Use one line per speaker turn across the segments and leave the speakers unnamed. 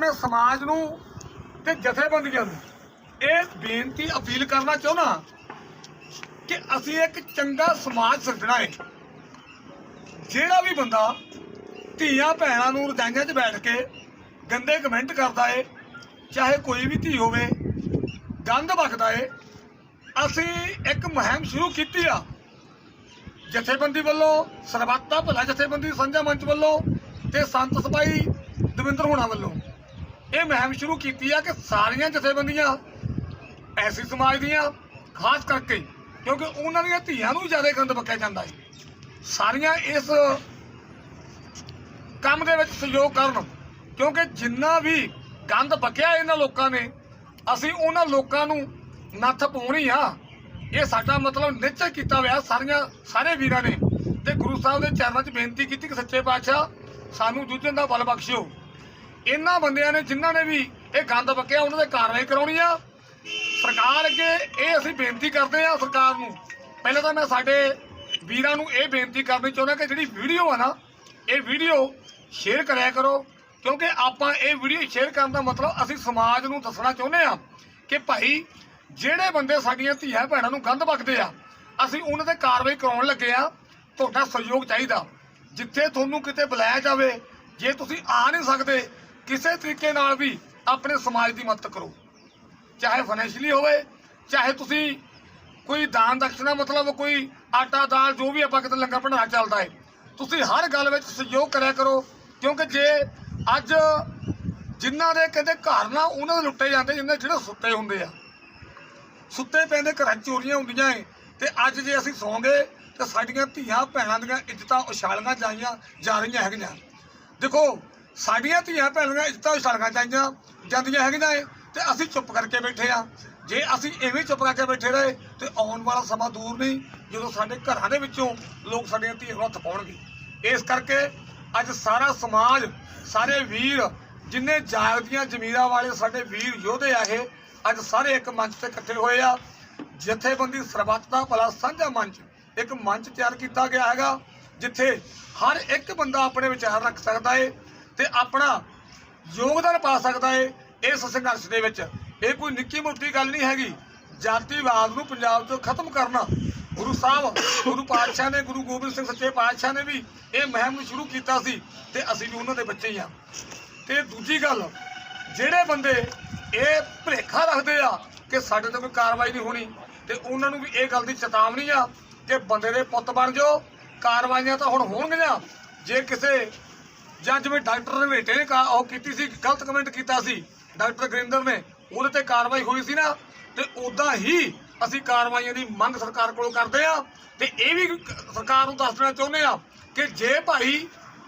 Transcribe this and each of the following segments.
ਮੈਂ ਸਮਾਜ ਨੂੰ ਤੇ ਜਥੇਬੰਦੀਆਂ ਨੂੰ ਇਹ ਬੇਨਤੀ ਅਪੀਲ ਕਰਨਾ ਚਾਹੁੰਦਾ ਕਿ ਅਸੀਂ ਇੱਕ ਚੰਗਾ ਸਮਾਜ ਸਿਰਜਣਾ ਹੈ ਜਿਹੜਾ ਵੀ ਬੰਦਾ ਧੀਆਂ ਭੈਣਾਂ ਨੂੰ ਰਜਾਈਆਂ 'ਚ ਬੈਠ ਕੇ ਗੰਦੇ ਕਮੈਂਟ ਕਰਦਾ ਏ, ਚਾਹੇ ਕੋਈ ਵੀ ਧੀ ਹੋਵੇ, ਗੰਦ ਬਕਦਾ ਏ, ਅਸੀਂ ਇੱਕ ਮੁਹਿੰਮ ਸ਼ੁਰੂ ਕੀਤੀ ਆ। ਜਥੇਬੰਦੀ ਵੱਲੋਂ, ਸਰਬੱਤਾ ਭਲਾ ਜਥੇਬੰਦੀ ਸਾਂਝਾ ਮੰਚ ਵੱਲੋਂ ਤੇ ਸੰਤ ਸਭਾਈ ਦਵਿੰਦਰ ਹੋਣਾ ਵੱਲੋਂ। ਇਹ ਮੁਹਿੰਮ ਸ਼ੁਰੂ ਕੀਤੀ ਆ ਕਿ ਸਾਰੀਆਂ ਜਥੇਬੰਦੀਆਂ ਐਸੀ ਸਮਾਜ ਦੀਆਂ, ਖਾਸ ਕਰਕੇ, ਕਿਉਂਕਿ ਉਹਨਾਂ ਦੀਆਂ ਧੀਆਂ ਨੂੰ ਜ਼ਿਆਦਾ ਗੰਦ ਬਕਿਆ ਜਾਂਦਾ ਹੈ ਸਾਰੀਆਂ ਇਸ ਕੰਮ ਦੇ ਵਿੱਚ ਸਹਿਯੋਗ ਕਰਨ, ਕਿਉਂਕਿ ਜਿੰਨਾ ਵੀ ਗੰਦ ਬਕਿਆ ਇਹਨਾਂ ਲੋਕਾਂ ਨੇ, ਅਸੀਂ ਉਹਨਾਂ ਲੋਕਾਂ ਨੂੰ ਨੱਥ ਪਾਉਣੀ ਆ। ਇਹ ਸਾਡਾ ਮਤਲਬ ਨਿਸ਼ਚੈ ਕੀਤਾ ਹੋਇਆ, ਸਾਰੀਆਂ, ਸਾਰੇ ਵੀਰਾਂ ਨੇ। ਤੇ ਗੁਰੂ ਸਾਹਿਬ ਦੇ ਚਰਨਾਂ 'ਚ ਬੇਨਤੀ ਕੀਤੀ ਕਿ ਸੱਚੇ ਪਾਤਸ਼ਾਹ, ਸਾਨੂੰ ਜੂਝਣ ਦਾ ਬਲ ਬਖਸ਼ਿਓ। ਇਹਨਾਂ ਬੰਦਿਆਂ ਨੇ ਜਿਨ੍ਹਾਂ ਨੇ ਵੀ ਇਹ ਗੰਦ ਬਕਿਆ, ਉਹਨਾਂ ਤੇ ਕਾਰਵਾਈ ਕਰਾਉਣੀ ਆ। ਸਰਕਾਰ ਅੱਗੇ ਇਹ ਅਸੀਂ ਬੇਨਤੀ ਕਰਦੇ ਆ ਸਰਕਾਰ ਨੂੰ। ਪਹਿਲਾਂ ਤਾਂ ਮੈਂ ਸਾਡੇ ਵੀਰਾਂ ਨੂੰ ਇਹ ਬੇਨਤੀ ਕਰਨੀ ਚਾਹੁੰਦਾ ਕਿ ਜਿਹੜੀ ਵੀਡੀਓ ਆ ਨਾ, ਇਹ ਵੀਡੀਓ ਸ਼ੇਅਰ ਕਰਿਆ ਕਰੋ। ਕਿਉਂਕਿ ਆਪਾਂ ਇਹ ਵੀਡੀਓ ਸ਼ੇਅਰ ਕਰਨ ਦਾ ਮਤਲਬ ਅਸੀਂ ਸਮਾਜ ਨੂੰ ਦੱਸਣਾ ਚਾਹੁੰਦੇ ਆ ਕਿ ਭਾਈ, ਜਿਹੜੇ ਬੰਦੇ ਸਾਡੀਆਂ ਧੀਆਂ ਭੈਣਾਂ ਨੂੰ ਗੰਦ ਬਕਦੇ ਆ, ਅਸੀਂ ਉਹਨਾਂ ਤੇ ਕਾਰਵਾਈ ਕਰਾਉਣ ਲੱਗੇ ਆ। ਤੁਹਾਡਾ ਸਹਿਯੋਗ ਚਾਹੀਦਾ। ਜਿੱਥੇ ਤੁਹਾਨੂੰ ਕਿਤੇ ਬੁਲਾਇਆ ਜਾਵੇ, ਜੇ ਤੁਸੀਂ ਆ ਨਹੀਂ ਸਕਦੇ ਕਿਸੇ ਤਰੀਕੇ ਨਾਲ ਵੀ ਆਪਣੇ ਸਮਾਜ ਦੀ ਮਦਦ ਕਰੋ। ਚਾਹੇ ਫਾਈਨੈਂਸ਼ੀਅਲੀ ਹੋਵੇ, ਚਾਹੇ ਤੁਸੀਂ ਕੋਈ ਦਾਨ ਦਕਸ਼ਨਾ ਮਤਲਬ ਕੋਈ ਆਟਾ, ਦਾਲ ਜੋ ਵੀ ਆਪਾਂ ਕਿਤੇ ਲੰਗਰ ਭੰਡਾਰ ਚੱਲਦਾ ਹੈ, ਤੁਸੀਂ ਹਰ ਗੱਲ ਵਿੱਚ ਸਹਿਯੋਗ ਕਰਿਆ ਕਰੋ, ਕਿਉਂਕਿ ਜੇ ਅੱਜ ਜਿਨ੍ਹਾਂ ਦੇ ਕਹਿੰਦੇ ਘਰ ਨਾ ਉਹਨਾਂ ਦੇ ਲੁੱਟੇ ਜਾਂਦੇ, ਜਿਨ੍ਹਾਂ ਜਿਹੜੇ ਸੁੱਤੇ ਹੁੰਦੇ ਆ। ਸੁੱਤੇ ਪੈਂਦੇ ਘਰਾਂ 'ਚ ਚੋਰੀਆਂ ਹੁੰਦੀਆਂ ਏ, ਤੇ ਅੱਜ ਜੇ ਅਸੀਂ ਸੌਂਗੇ, ਤੇ ਸਾਡੀਆਂ ਧੀਆਂ, ਭੈਣਾਂ ਦੀਆਂ ਇੱਜ਼ਤਾਂ ਉਛਾਲੀਆਂ ਜਾਈਆਂ, ਜਾ ਰਹੀਆਂ ਹੈਗੀਆਂ। ਦੇਖੋ ਸਾਡੀਆਂ ਧੀਆਂ ਭੈਣਾਂ ਦੀਆਂ ਇੱਜ਼ਤਾਂ ਉਛਾਲੀਆਂ ਚਾਹੀਦੀਆਂ ਜਾਂਦੀਆਂ ਹੈਗੀਆਂ ਏ ਤੇ ਅਸੀਂ ਚੁੱਪ ਕਰਕੇ ਬੈਠੇ ਆ ਜੇ ਅਸੀਂ ਐਵੇਂ ਚੁੱਪ ਕਰਕੇ ਬੈਠੇ ਰਹੇ ਤੇ ਆਉਣ ਵਾਲਾ ਸਮਾਂ ਦੂਰ ਨਹੀਂ, ਜਦੋਂ ਸਾਡੇ ਘਰਾਂ ਦੇ ਵਿੱਚੋਂ ਲੋਕ ਸਾਡੀਆਂ ਧੀਆਂ ਨੂੰ ਹੱਥ ਪਾਉਣਗੇ। ਇਸ ਕਰਕੇ ਅੱਜ ਸਾਰਾ ਸਮਾਜ, ਸਾਰੇ ਵੀਰ, ਜਿੰਨੇ ਜਾਗਦੀਆਂ ਜ਼ਮੀਰਾਂ ਵਾਲੇ ਸਾਡੇ ਵੀਰ ਯੋਧੇ ਆ ਇਹ, ਅੱਜ ਸਾਰੇ ਇੱਕ ਮੰਚ ਤੇ ਇਕੱਠੇ ਹੋਏ ਆ। ਜਥੇਬੰਦੀ ਸਰਬੱਤ ਦਾ ਭਲਾ ਸਾਂਝਾ ਮੰਚ, ਇੱਕ ਮੰਚ ਤਿਆਰ ਕੀਤਾ ਗਿਆ ਹੈਗਾ, ਜਿੱਥੇ ਹਰ ਇੱਕ ਬੰਦਾ ਆਪਣੇ ਵਿਚਾਰ ਰੱਖ ਸਕਦਾ ਏ। ਤੇ ਆਪਣਾ ਯੋਗਦਾਨ ਪਾ ਸਕਦਾ ਏ ਇਸ ਸੰਘਰਸ਼ ਦੇ ਵਿੱਚ। ਇਹ ਕੋਈ ਨਿੱਕੀ ਮੋਟੀ ਗੱਲ ਨਹੀਂ ਹੈਗੀ। ਜਾਤੀਵਾਦ ਨੂੰ ਪੰਜਾਬ ਤੋਂ ਖਤਮ ਕਰਨਾ। ਗੁਰੂ ਸਾਹਿਬ, ਗੁਰੂ ਪਾਤਸ਼ਾਹ ਨੇ, ਗੁਰੂ ਗੋਬਿੰਦ ਸਿੰਘ ਸੱਚੇ ਪਾਤਸ਼ਾਹ ਨੇ ਵੀ ਇਹ ਮਹਿਮ ਨੂੰ ਸ਼ੁਰੂ ਕੀਤਾ ਸੀ ਤੇ ਅਸੀਂ ਵੀ ਉਹਨਾਂ ਦੇ ਬੱਚੇ ਹੀ ਆ ਤੇ ਦੂਜੀ ਗੱਲ, ਜਿਹੜੇ ਬੰਦੇ ਇਹ ਭੁਲੇਖਾ ਰੱਖਦੇ ਆ ਕਿ ਸਾਡੇ ਤੇ ਕੋਈ ਕਾਰਵਾਈ ਨਹੀਂ ਹੋਣੀ ਤੇ ਉਹਨਾਂ ਨੂੰ ਵੀ ਇਹ ਗੱਲ ਦੀ ਚੇਤਾਵਨੀ ਆ ਕਿ ਬੰਦੇ ਦੇ ਪੁੱਤ ਬਣ ਜਾਓ। ਕਾਰਵਾਈਆਂ ਤਾਂ ਹੁਣ ਹੋਣਗੀਆਂ। ਜੇ ਕਿਸੇ ਜਾਂ ਜਿਵੇਂ ਡਾਕਟਰ ਰਵੇਟੇ ਨੇ ਕਹਾ ਉਹ ਕੀਤੀ ਸੀ, ਗਲਤ ਕਮੈਂਟ ਕੀਤਾ ਸੀ, ਡਾਕਟਰ ਗਰਿੰਦਰ ਨੇ, ਉਹਦੇ ਤੇ ਕਾਰਵਾਈ ਹੋਈ ਸੀ ਨਾ, ਤੇ ਉਦਾਂ ਹੀ ਅਸੀਂ ਕਾਰਵਾਈਆਂ ਦੀ ਮੰਗ ਸਰਕਾਰ ਕੋਲੋਂ ਕਰਦੇ ਆ ਤੇ ਇਹ ਵੀ ਸਰਕਾਰ ਨੂੰ ਦੱਸ ਦੇਣਾ ਚਾਹੁੰਦੇ ਆ ਕਿ ਜੇ ਭਾਈ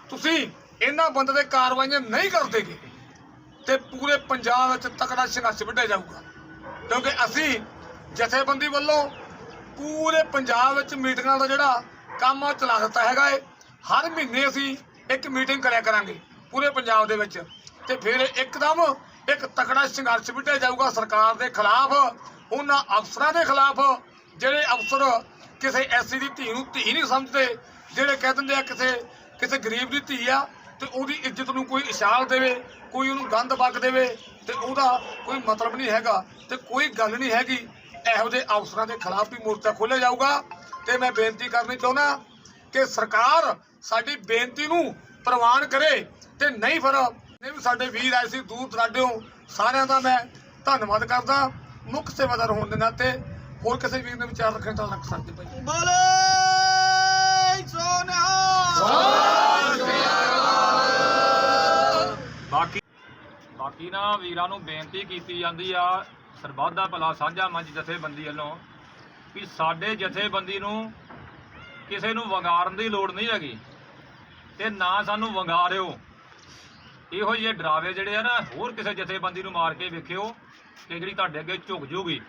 ਤੁਸੀਂ ਇਹਨਾਂ ਬੰਦੇ ਤੇ ਕਾਰਵਾਈਆਂ ਨਹੀਂ ਕਰਦੇਗੇ, ਤੇ ਪੂਰੇ ਪੰਜਾਬ ਵਿੱਚ ਤਕੜਾ ਸੰਘਰਸ਼ ਵਿੱਢਿਆ ਜਾਊਗਾ। ਕਿਉਂਕਿ ਅਸੀਂ ਜਥੇਬੰਦੀ ਵੱਲੋਂ ਪੂਰੇ ਪੰਜਾਬ ਵਿੱਚ ਮੀਟਿੰਗਾਂ ਦਾ ਜਿਹੜਾ ਕੰਮ ਆ ਉਹ ਚਲਾ ਦਿੱਤਾ ਹੈਗਾ ਏ। ਹਰ ਮਹੀਨੇ ਅਸੀਂ ਇੱਕ ਮੀਟਿੰਗ ਕਰਿਆ ਕਰਾਂਗੇ ਪੂਰੇ ਪੰਜਾਬ ਦੇ ਵਿੱਚ। ਤੇ ਫਿਰ ਇੱਕਦਮ ਇੱਕ ਤਕੜਾ ਸੰਘਰਸ਼ ਵਿੱਢਿਆ ਜਾਊਗਾ ਸਰਕਾਰ ਦੇ ਖਿਲਾਫ, ਉਹਨਾਂ ਅਫਸਰਾਂ ਦੇ ਖਿਲਾਫ, ਜਿਹੜੇ ਅਫਸਰ ਕਿਸੇ ਐਸੀ ਦੀ ਧੀ ਨੂੰ ਧੀ ਨਹੀਂ ਸਮਝਦੇ, ਜਿਹੜੇ ਕਹਿ ਦਿੰਦੇ ਆ ਕਿਸੇ ਕਿਸੇ ਗਰੀਬ ਦੀ ਧੀ ਆ, ਤੇ ਉਹਦੀ ਇੱਜ਼ਤ ਨੂੰ ਕੋਈ ਇਸ਼ਾਲ ਦੇਵੇ, ਕੋਈ ਉਹਨੂੰ ਗੰਦ ਬਕ ਦੇਵੇ, ਤੇ ਉਹਦਾ ਕੋਈ ਮਤਲਬ ਨਹੀਂ ਹੈਗਾ, ਤੇ ਕੋਈ ਗੱਲ ਨਹੀਂ ਹੈਗੀ, ਇਹੋ ਜਿਹੇ ਅਫਸਰਾਂ ਦੇ ਖਿਲਾਫ ਵੀ ਮੋਰਚਾ ਖੋਲ੍ਹਿਆ ਜਾਊਗਾ। ਤੇ ਮੈਂ ਬੇਨਤੀ ਕਰਨੀ ਚਾਹੁੰਦਾ ਕਿ ਸਰਕਾਰ ਸਾਡੀ ਬੇਨਤੀ ਨੂੰ ਪ੍ਰਵਾਨ ਕਰੇ ਤੇ ਨਹੀਂ ਫਿਰ ਨੇ ਵੀ ਸਾਡੇ ਵੀਰ ਆਏ ਸੀ ਦੂਰ ਦਰਾਡਿਓਂ ਸਾਰਿਆਂ ਦਾ ਮੈਂ ਧੰਨਵਾਦ ਕਰਦਾ। ਮੁੱਖ ਸੇਵਾਦਾਰ ਹੋਣ ਦੇ ਨਾਤੇ ਹੋਰ ਕਿਸੇ ਵੀਰ ਨੇ ਵਿਚਾਰ ਰੱਖਣ ਤਾਂ ਰੱਖ ਸਕਦੇ ਭਾਈ।
ਬੋਲੇ
ਬਾਕੀ ਬਾਕੀ ਨਾ ਵੀਰਾਂ ਨੂੰ ਬੇਨਤੀ ਕੀਤੀ ਜਾਂਦੀ ਆ ਸਰਬੱਤ ਦਾ ਭਲਾ ਸਾਂਝਾ ਮੰਚ ਜਥੇਬੰਦੀ ਵੱਲੋਂ ਕਿ ਸਾਡੇ ਜਥੇਬੰਦੀ ਨੂੰ ਕਿਸੇ ਨੂੰ ਵੰਗਾਰਨ ਦੀ ਲੋੜ ਨਹੀਂ ਹੈਗੀ। ਤੇ ਨਾ ਸਾਨੂੰ ਵੰਗਾਰਿਓ। ਇਹੋ ਜਿਹੇ ਡਰਾਵੇ ਜਿਹੜੇ ਆ ਨਾ, ਹੋਰ ਕਿਸੇ ਜਥੇਬੰਦੀ ਨੂੰ ਮਾਰ ਕੇ ਵੇਖਿਓ ਕਿ ਜਿਹੜੀ ਤੁਹਾਡੇ ਅੱਗੇ ਝੁਕ ਜੂਗੀ।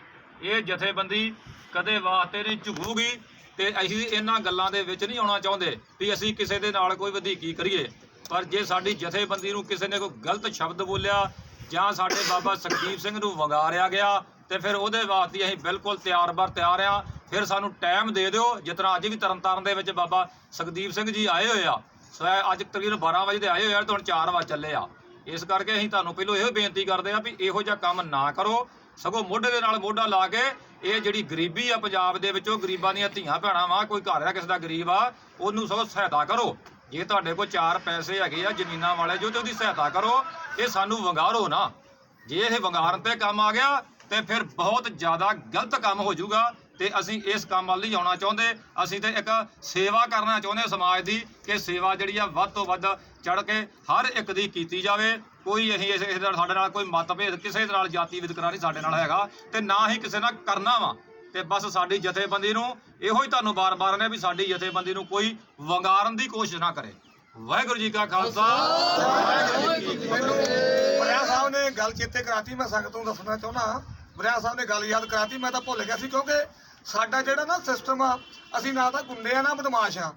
ਇਹ ਜਥੇਬੰਦੀ ਕਦੇ ਵਾਸਤੇ ਨਹੀਂ ਝੁਕੂਗੀ ਤੇ ਅਸੀਂ ਇਹਨਾਂ ਗੱਲਾਂ ਦੇ ਵਿੱਚ ਨਹੀਂ ਆਉਣਾ ਚਾਹੁੰਦੇ ਵੀ ਅਸੀਂ ਕਿਸੇ ਦੇ ਨਾਲ ਕੋਈ ਵਧੀਕੀ ਕਰੀਏ। ਪਰ ਜੇ ਸਾਡੀ ਜਥੇਬੰਦੀ ਨੂੰ ਕਿਸੇ ਨੇ ਕੋਈ ਗਲਤ ਸ਼ਬਦ ਬੋਲਿਆ ਜਾਂ ਸਾਡੇ ਬਾਬਾ ਸੁਖਦੀਪ ਸਿੰਘ ਨੂੰ ਵੰਗਾਰਿਆ ਗਿਆ ਤੇ ਫਿਰ ਉਹਦੇ ਵਾਸਤੇ ਅਸੀਂ ਬਿਲਕੁਲ ਤਿਆਰ ਬਰ ਤਿਆਰ ਆ, ਫਿਰ ਸਾਨੂੰ ਟਾਈਮ ਦੇ ਦਿਓ। ਜਿਤਨਾ ਅੱਜ ਵੀ ਤਰਨਤਾਰਨ ਦੇ ਵਿੱਚ ਬਾਬਾ ਸੁਖਦੀਪ ਸਿੰਘ ਜੀ ਆਏ ਹੋਏ ਆ ਸੋ ਅੱਜ ਤਕਰੀਬਨ 12 ਵਜੇ ਦੇ ਆਏ ਹੋਏ ਯਾਰ ਤੁਹਾਨੂੰ ਹੁਣ 4 ਵਜੇ ਚੱਲੇ ਆ। ਇਸ ਕਰਕੇ ਅਸੀਂ ਤੁਹਾਨੂੰ ਪਹਿਲਾਂ ਇਹੋ ਬੇਨਤੀ ਕਰਦੇ ਆ ਵੀ ਇਹੋ ਜਿਹਾ ਕੰਮ ਨਾ ਕਰੋ। ਸਗੋਂ ਮੋਢੇ ਦੇ ਨਾਲ ਮੋਢਾ ਲਾ ਕੇ ਇਹ ਜਿਹੜੀ ਗਰੀਬੀ ਆ ਪੰਜਾਬ ਦੇ ਵਿੱਚੋਂ ਗਰੀਬਾਂ ਦੀਆਂ ਧੀਆਂ ਭੈਣਾਂ ਵਾ, ਕੋਈ ਘਰ ਆ, ਕਿਸੇ ਦਾ ਗਰੀਬ ਆ, ਉਹਨੂੰ ਸਗੋਂ ਸਹਾਇਤਾ ਕਰੋ। ਜੇ ਤੁਹਾਡੇ ਕੋਲ ਚਾਰ ਪੈਸੇ ਹੈਗੇ ਆ ਜ਼ਮੀਨਾਂ ਵਾਲੇ, ਜੋ ਤੇ ਉਹਦੀ ਸਹਾਇਤਾ ਕਰੋ, ਇਹ ਸਾਨੂੰ ਵੰਗਾਰੋ ਨਾ। ਜੇ ਇਹ ਵੰਗਾਰਨ ਤੇ ਕੰਮ ਆ ਗਿਆ, ਤੇ ਫਿਰ ਬਹੁਤ ਜ਼ਿਆਦਾ ਗਲਤ ਕੰਮ ਹੋ ਜਾਊਗਾ। ਤੇ ਅਸੀਂ ਇਸ ਕੰਮ ਵੱਲ ਨਹੀਂ ਆਉਣਾ ਚਾਹੁੰਦੇ। ਅਸੀਂ ਤੇ ਇੱਕ ਸੇਵਾ ਕਰਨਾ ਚਾਹੁੰਦੇ ਹਾਂ ਸਮਾਜ ਦੀ ਕਿ ਸੇਵਾ ਜਿਹੜੀ ਆ ਵੱਧ ਤੋਂ ਵੱਧ ਚੜ ਕੇ ਹਰ ਇੱਕ ਦੀ ਕੀਤੀ ਜਾਵੇ। ਕੋਈ ਅਸੀਂ ਇਸ ਇਸ ਨਾਲ ਸਾਡੇ ਨਾਲ ਕੋਈ ਮਤਭੇਦ ਕਿਸੇ ਨਾਲ ਜਾਤੀ ਵਿਤਕਰਾ ਨਹੀਂ ਸਾਡੇ ਨਾਲ ਹੈਗਾ ਤੇ ਨਾ ਹੀ ਕਿਸੇ ਨਾਲ ਕਰਨਾ ਵਾ। ਤੇ ਬਸ ਸਾਡੀ ਜਥੇਬੰਦੀ ਨੂੰ ਇਹੋ ਹੀ ਤੁਹਾਨੂੰ ਬਾਰ-ਬਾਰ ਨੇ ਵੀ ਸਾਡੀ ਜਥੇਬੰਦੀ ਨੂੰ ਕੋਈ ਵੰਗਾਰਨ ਦੀ ਕੋਸ਼ਿਸ਼ ਨਾ ਕਰੇ। ਵਾਹਿਗੁਰੂ ਜੀ ਕਾ ਖਾਲਸਾ। ਵਾਹਿਗੁਰੂ ਜੀ ਕੀ ਫਤਿਹ।
ਸਾਹਿਬ ਨੇ ਗੱਲ ਚੇਤੇ ਕਰਾਤੀ ਮੈਂ ਸੰਗਤ ਨੂੰ ਦੱਸਣਾ ਚਾਹੁੰਦਾ ਬਰਿਆ ਸਾਹਿਬ ਨੇ ਗੱਲ ਯਾਦ ਕਰਾਤੀ, ਮੈਂ ਤਾਂ ਭੁੱਲ ਗਿਆ ਸੀ ਕਿਉਂਕਿ ਸਾਡਾ ਜਿਹੜਾ ਨਾ ਸਿਸਟਮ ਆ, ਅਸੀਂ ਨਾ ਤਾਂ ਗੁੰਡੇ ਆ, ਨਾ ਬਦਮਾਸ਼ ਆ।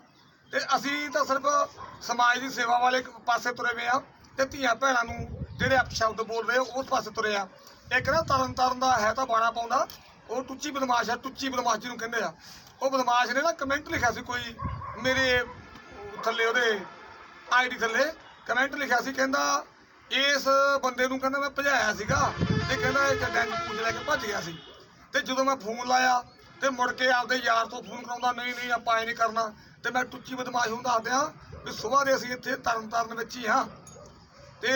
ਤੇ ਅਸੀਂ ਤਾਂ ਸਿਰਫ ਸਮਾਜ ਦੀ ਸੇਵਾ ਵਾਲੇ ਪਾਸੇ ਤੁਰੇ ਹੋਏ ਆ ਤੇ ਧੀਆਂ ਭੈਣਾਂ ਨੂੰ ਜਿਹੜੇ ਅਪਸ਼ਬਦ ਬੋਲ ਰਹੇ ਉਸ ਪਾਸੇ ਤੁਰੇ ਆ। ਇੱਕ ਨਾ ਤਰਨ ਤਾਰਨ ਦਾ ਹੈ ਤਾਂ ਬਾਣਾ ਪਾਉਂਦਾ, ਉਹ ਟੁੱਚੀ ਬਦਮਾਸ਼ ਆ, ਟੁੱਚੀ ਬਦਮਾਸ਼ ਜਿਹਨੂੰ ਕਹਿੰਦੇ ਆ। ਉਹ ਬਦਮਾਸ਼ ਨੇ ਨਾ ਕਮੈਂਟ ਲਿਖਿਆ ਸੀ ਕੋਈ ਮੇਰੇ ਥੱਲੇ ਉਹਦੇ ਆਈਡੀ ਥੱਲੇ ਕਮੈਂਟ ਲਿਖਿਆ ਸੀ, ਕਹਿੰਦਾ ਇਸ ਬੰਦੇ ਨੂੰ ਕਹਿੰਦਾ ਮੈਂ ਭਜਾਇਆ ਸੀਗਾ ਤੇ ਕਹਿੰਦਾ ਇਹ ਡੈਂਗ ਪੂਜ ਲੈ ਕੇ ਭੱਜ ਗਿਆ ਸੀ। ਤੇ ਜਦੋਂ ਮੈਂ ਫੋਨ ਲਾਇਆ ਤੇ ਮੁੜ ਕੇ ਆਪਦੇ ਯਾਰ ਤੋਂ ਫੋਨ ਕਰਾਉਂਦਾ, ਨਹੀਂ ਨਹੀਂ, ਆਪਾਂ ਇਹ ਨਹੀਂ ਕਰਨਾ। ਤੇ ਮੈਂ ਟੁੱਚੀ ਬਦਮਾਸ਼ ਨੂੰ ਦੱਸਦਿਆਂ ਵੀ ਸਵੇਰ ਦੇ ਅਸੀਂ ਇੱਥੇ ਤਰਨ ਤਾਰਨ ਵਿੱਚ ਹੀ ਹਾਂ। ਤੇ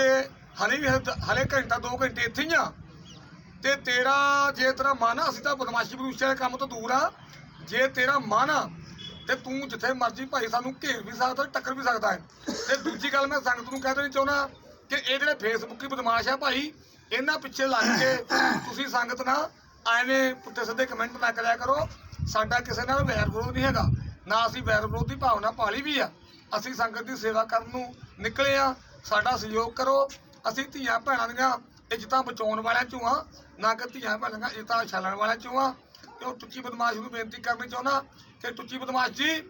ਹਲੇ ਵੀ ਹਲੇ- ਘੰਟਾ 2 ਘੰਟੇ ਇੱਥੇ ਹੀ ਆ ਤੇ ਤੇਰਾ ਜੇ ਤੇਰਾ ਮਨ ਆ, ਅਸੀਂ ਤਾਂ ਬਦਮਾਸ਼ੀ ਬਦੂਸ਼ੀ ਵਾਲੇ ਕੰਮ ਤੋਂ ਦੂਰ ਆ ਜੇ ਤੇਰਾ ਮਨ ਆ, ਤੇ ਤੂੰ ਜਿੱਥੇ ਮਰਜ਼ੀ ਭਾਈ ਸਾਨੂੰ ਘੇਰ ਵੀ ਸਕਦਾ, ਟੱਕਰ ਵੀ ਸਕਦਾ ਹੈ। ਤੇ ਦੂਜੀ ਗੱਲ ਮੈਂ ਸੰਗਤ ਨੂੰ ਕਹਿ ਦੇਣੀ ਚਾਹੁੰਦਾ ਕਿ ਇਹ ਜਿਹੜੇ ਫੇਸਬੁੱਕੀ ਬਦਮਾਸ਼ ਆ ਭਾਈ, ਇਹਨਾਂ ਪਿੱਛੇ ਲੱਗ ਕੇ ਤੁਸੀਂ ਸੰਗਤ ਨਾਲ ਐਵੇਂ ਪੁੱਠੇ ਸਿੱਧੇ ਕਮੈਂਟ ਨਾ ਕਰਿਆ ਕਰੋ। ਸਾਡਾ ਕਿਸੇ ਨਾਲ ਵੈਰ ਵਿਰੋਧ ਨਹੀਂ ਹੈਗਾ। ਨਾ ਅਸੀਂ ਵੈਰ ਵਿਰੋਧ ਦੀ ਭਾਵਨਾ ਪਾਲੀ ਵੀ ਆ। ਅਸੀਂ ਸੰਗਤ ਦੀ ਸੇਵਾ ਕਰਨ ਨੂੰ ਨਿਕਲੇ ਆ। ਸਾਡਾ ਸਹਿਯੋਗ ਕਰੋ। ਅਸੀਂ ਧੀਆਂ ਭੈਣਾਂ ਦੀਆਂ ਇੱਜ਼ਤਾਂ ਬਚਾਉਣ ਵਾਲਿਆਂ ਚੋਂ ਆ। ਨਾ ਕਿ ਧੀਆਂ ਭੈਣਾਂ ਦੀਆਂ ਇੱਜ਼ਤਾਂ ਛਾਲਣ ਵਾਲਿਆਂ ਚੋਂ ਆ। ਤੇ ਉਹ ਟੁੱਚੀ ਬਦਮਾਸ਼ ਨੂੰ ਬੇਨਤੀ ਕਰਨੀ ਚਾਹੁੰਦਾ ਕਿ ਟੁੱਚੀ ਬਦਮਾਸ਼ ਜੀ,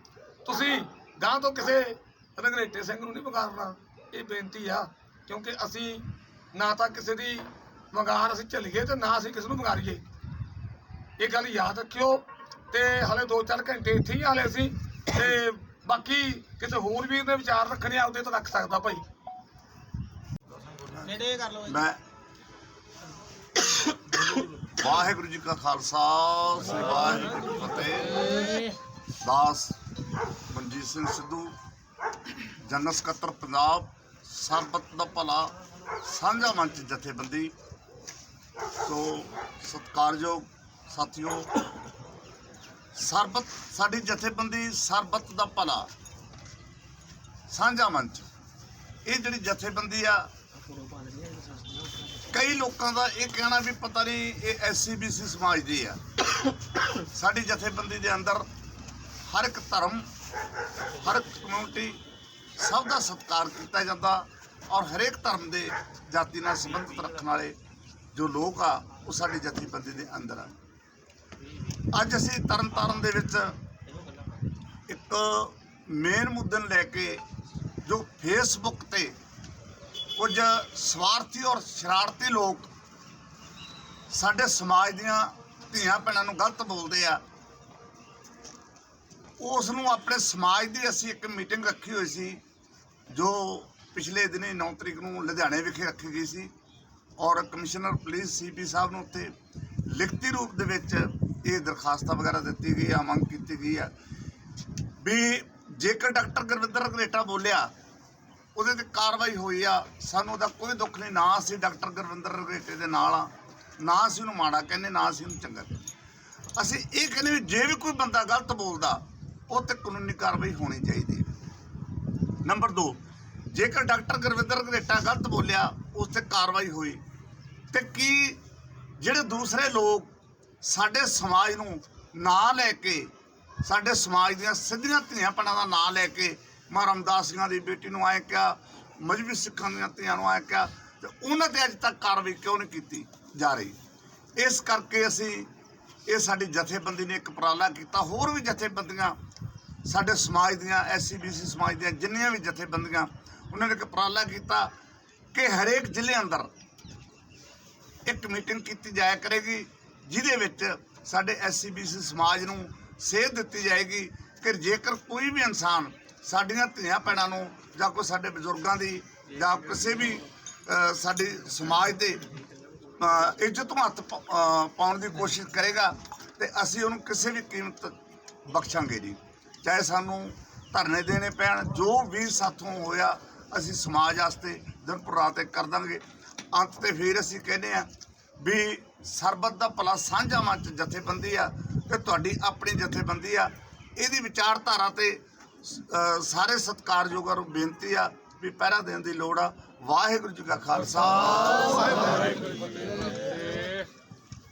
ਤੁਸੀਂ ਗਾਂ ਤੋਂ ਕਿਸੇ ਰੰਗਰੇਟੇ ਸਿੰਘ ਨੂੰ ਨਹੀਂ ਵਗਾਰਨਾ ਇਹ ਬੇਨਤੀ ਆ। ਕਿਉਂਕਿ ਅਸੀਂ ਨਾ ਤਾਂ ਕਿਸੇ ਦੀ ਵੰਗਾਰ ਅਸੀਂ ਝੱਲੀਏ ਤੇ ਨਾ ਅਸੀਂ ਕਿਸੇ ਨੂੰ ਵੰਗਾਰੀਏ ਇਹ ਗੱਲ ਯਾਦ ਰੱਖਿਓ ਤੇ ਹਲੇ 2-4 ਘੰਟੇ ਇੱਥੇ ਹੀ ਹਾਲੇ ਅਸੀਂ ਤੇ ਬਾਕੀ ਕਿਸੇ ਹੋਰ ਵੀਰ ਦੇ ਵਿਚਾਰ ਰੱਖਣੇ ਆ ਉਹਦੇ ਤਾਂ ਰੱਖ ਸਕਦਾ ਭਾਈ।
ਮੈਂ ਵਾਹਿਗੁਰੂ ਜੀ ਕਾ ਖਾਲਸਾ ਸ੍ਰੀ ਵਾਹਿਗੁਰੂ ਜੀ ਕੀ ਫਤਿਹ। ਦਾਸ ਮਨਜੀਤ ਸਿੰਘ ਸਿੱਧੂ ਜਨਰਲ ਸਕੱਤਰ ਪੰਜਾਬ। ਸਰਬਤ ਦਾ ਭਲਾ, ਸਾਂਝਾ ਮੰਚ ਜਥੇਬੰਦੀ। ਸੋ, ਸਤਿਕਾਰਯੋਗ ਸਾਥੀਓ, ਸਰਬਤ, ਸਾਡੀ ਜਥੇਬੰਦੀ ਸਰਬੱਤ ਦਾ ਭਲਾ, ਸਾਂਝਾ ਮੰਚ। ਇਹ ਜਿਹੜੀ ਜਥੇਬੰਦੀ ਆ, ਕਈ ਲੋਕਾਂ ਦਾ ਇਹ ਕਹਿਣਾ ਵੀ ਪਤਾ ਨਹੀਂ, ਇਹ ਐਸਸੀਬੀਸੀ ਸਮਾਜ ਦੀ ਆ। ਸਾਡੀ ਜਥੇਬੰਦੀ ਦੇ ਅੰਦਰ ਹਰ ਇੱਕ ਧਰਮ, ਹਰ ਇੱਕ ਕਮਿਊਨਿਟੀ ਸਭ ਦਾ ਸਤਿਕਾਰ ਕੀਤਾ ਜਾਂਦਾ ਔਰ ਹਰੇਕ ਧਰਮ ਦੇ ਜਾਤੀ ਨਾਲ ਸੰਬੰਧਿਤ ਰੱਖਣ ਵਾਲੇ ਜੋ ਲੋਕ ਆ, ਉਹ ਸਾਡੀ ਜਥੇਬੰਦੀ ਦੇ ਅੰਦਰ ਆ। ਅੱਜ ਅਸੀਂ ਤਰਨਤਾਰਨ ਦੇ ਵਿੱਚ ਇੱਕ ਮੇਨ ਮੁੱਦੇ ਨੂੰ ਲੈ ਕੇ ਜੋ ਫੇਸਬੁੱਕ ਤੇ ਕੁਝ ਸਵਾਰਥੀ ਔਰ ਸ਼ਰਾਰਤੀ ਲੋਕ ਸਾਡੇ ਸਮਾਜ ਦੀਆਂ ਧੀਆਂ ਭੈਣਾਂ ਨੂੰ ਗਲਤ ਬੋਲਦੇ ਆ, ਉਸ ਨੂੰ ਆਪਣੇ ਸਮਾਜ ਦੀ ਅਸੀਂ ਇੱਕ ਮੀਟਿੰਗ ਰੱਖੀ ਹੋਈ ਸੀ ਜੋ ਪਿਛਲੇ ਦਿਨੀ 9 ਤਰੀਕ ਨੂੰ ਲੁਧਿਆਣੇ ਵਿਖੇ ਰੱਖੀ ਗਈ ਸੀ ਔਰ ਕਮਿਸ਼ਨਰ ਪੁਲਿਸ ਸੀਪੀ ਸਾਹਿਬ ਨੂੰ ਉੱਥੇ ਲਿਖਤੀ ਰੂਪ ਦੇ ਵਿੱਚ ਇਹ ਦਰਖਾਸਤਾਂ ਵਗੈਰਾ ਦਿੱਤੀ ਗਈ ਆ, ਮੰਗ ਕੀਤੀ ਗਈ ਆ। ਵੀ ਜੇਕਰ ਡਾਕਟਰ ਗੁਰਵਿੰਦਰ ਰਗਰੇਟਾ ਬੋਲਿਆ, ਉਹਦੇ ਤੇ ਕਾਰਵਾਈ ਹੋਈ ਆ, ਸਾਨੂੰ ਉਹਦਾ ਕੋਈ ਦੁੱਖ ਨਹੀਂ, ਨਾ ਅਸੀਂ ਡਾਕਟਰ ਗੁਰਵਿੰਦਰ ਰਗਰੇਟੇ ਦੇ ਨਾਲ ਆ, ਨਾ ਅਸੀਂ ਉਹਨੂੰ ਮਾੜਾ ਕਹਿੰਦੇ, ਨਾ ਅਸੀਂ ਉਹਨੂੰ ਚੰਗਾ ਕਹਿੰਦੇ। ਅਸੀਂ ਇਹ ਕਹਿੰਦੇ ਵੀ ਜੇ ਵੀ ਕੋਈ ਬੰਦਾ ਗਲਤ ਬੋਲਦਾ, ਉਹ ਤੇ ਕਾਨੂੰਨੀ ਕਾਰਵਾਈ ਹੋਣੀ ਚਾਹੀਦੀ ਹੈ। ਨੰਬਰ 2 ਜੇਕਰ ਡਾਕਟਰ ਗੁਰਵਿੰਦਰ ਰਗਰੇਟਾ ਗਲਤ ਬੋਲਿਆ, ਉਸ ਤੇ ਕਾਰਵਾਈ ਹੋਈ। ਤੇ ਕੀ ਜਿਹੜੇ ਦੂਸਰੇ ਲੋਕ ਸਾਡੇ ਸਮਾਜ ਨੂੰ ਨਾਂ ਲੈ ਕੇ, ਸਾਡੇ ਸਮਾਜ ਦੀਆਂ ਸਿੱਧੀਆਂ ਧੀਆਂ ਭੈਣਾਂ ਦਾ ਨਾਂ ਲੈ ਕੇ ਮਾਂ ਰਾਮਦਾਸੀਆਂ ਦੀ ਬੇਟੀ ਨੂੰ ਆਏ ਕਿਹਾ, ਮਜਬੀ ਸਿੱਖਾਂ ਦੀਆਂ ਧੀਆਂ ਨੂੰ ਆਏ ਕਿਹਾ, ਤੇ ਉਹਨਾਂ ਤੇ ਅੱਜ ਤੱਕ ਕਾਰਵਾਈ ਕਿਉਂ ਨਹੀਂ ਕੀਤੀ ਜਾ ਰਹੀ? ਇਸ ਕਰਕੇ ਅਸੀਂ ਇਹ ਸਾਡੀ ਜਥੇਬੰਦੀ ਨੇ ਇੱਕ ਉਪਰਾਲਾ ਕੀਤਾ, ਹੋਰ ਵੀ ਜਥੇਬੰਦੀਆਂ ਸਾਡੇ ਸਮਾਜ ਦੀਆਂ ਐਸਸੀਬੀਸੀ ਸਮਾਜ ਦੀਆਂ ਜਿੰਨੀਆਂ ਵੀ ਜਥੇਬੰਦੀਆਂ ਉਹਨਾਂ ਨੇ ਇੱਕ ਉਪਰਾਲਾ ਕੀਤਾ ਕਿ ਹਰੇਕ ਜ਼ਿਲ੍ਹੇ ਅੰਦਰ ਇੱਕ ਮੀਟਿੰਗ ਕੀਤੀ ਜਾਇਆ ਕਰੇਗੀ ਜਿਹਦੇ ਵਿੱਚ ਸਾਡੇ ਐਸਸੀਬੀਸੀ ਸਮਾਜ ਨੂੰ ਸੇਧ ਦਿੱਤੀ ਜਾਏਗੀ ਕਿ ਜੇਕਰ ਕੋਈ ਵੀ ਇਨਸਾਨ ਸਾਡੀਆਂ ਧੀਆਂ ਭੈਣਾਂ ਨੂੰ ਜਾਂ ਕੋਈ ਸਾਡੇ ਬਜ਼ੁਰਗਾਂ ਦੀ ਜਾਂ ਕਿਸੇ ਵੀ ਅ, ਸਾਡੀ ਸਮਾਜ ਦੇ ਇੱਜ਼ਤ ਨੂੰ ਹੱਥ ਪਾਉਣ ਦੀ ਕੋਸ਼ਿਸ਼ ਕਰੇਗਾ ਤੇ ਅਸੀਂ ਉਹਨੂੰ ਕਿਸੇ ਵੀ ਕੀਮਤ ਬਖਸ਼ਾਂਗੇ ਜੀ। ਚਾਹੇ ਸਾਨੂੰ ਧਰਨੇ ਦੇਣੇ ਪੈਣ, ਜੋ ਵੀ ਸਾਥੋਂ ਹੋਇਆ, ਅਸੀਂ ਸਮਾਜ ਵਾਸਤੇ ਦਿਨ ਪਰ ਰਾਤ ਇੱਕ ਕਰ ਦਾਂਗੇ। ਅੰਤ ਤੇ ਫਿਰ ਅਸੀਂ ਕਹਿੰਦੇ ਆ ਵੀ ਸਰਬਤ ਦਾ ਭਲਾ ਸਾਂਝਾ ਮੰਚ ਜਥੇਬੰਦੀ ਆ ਤੇ ਤੁਹਾਡੀ ਆਪਣੀ ਜਥੇਬੰਦੀ ਆ। ਇਹਦੀ ਵਿਚਾਰਧਾਰਾ ਤੇ ਸਾਰੇ ਸਤਿਕਾਰਯੋਗਾਂ ਨੂੰ ਬੇਨਤੀ ਆ ਵੀ ਪਹਿਰਾ ਦੇਣ ਦੀ ਲੋੜ ਆ। ਵਾਹਿਗੁਰੂ ਜੀ ਕਾ ਖਾਲਸਾ। ਵਾਹਿਗੁਰੂ ਜੀ ਕੀ ਫਤਿਹ।